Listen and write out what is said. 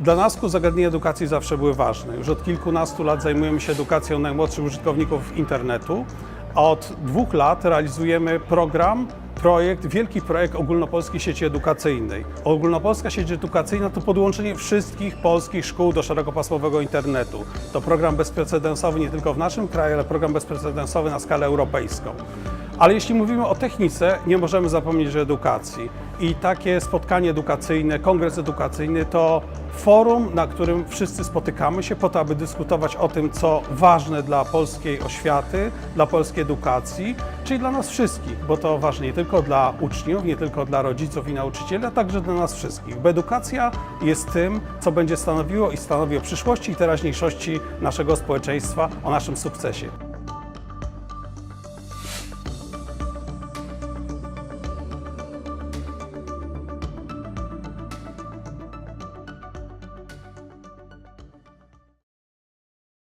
Dla nas zagadnienia edukacji zawsze były ważne. Już od kilkunastu lat zajmujemy się edukacją najmłodszych użytkowników internetu, a od dwóch lat realizujemy program, projekt, wielki projekt Ogólnopolskiej Sieci Edukacyjnej. Ogólnopolska Sieć Edukacyjna to podłączenie wszystkich polskich szkół do szerokopasmowego internetu. To program bezprecedensowy nie tylko w naszym kraju, ale program bezprecedensowy na skalę europejską. Ale jeśli mówimy o technice, nie możemy zapomnieć o edukacji. I takie spotkanie edukacyjne, kongres edukacyjny to forum, na którym wszyscy spotykamy się po to, aby dyskutować o tym, co ważne dla polskiej oświaty, dla polskiej edukacji, czyli dla nas wszystkich, bo to ważne nie tylko dla uczniów, nie tylko dla rodziców i nauczycieli, a także dla nas wszystkich. Bo edukacja jest tym, co będzie stanowiło i stanowi o przyszłości i teraźniejszości naszego społeczeństwa, o naszym sukcesie.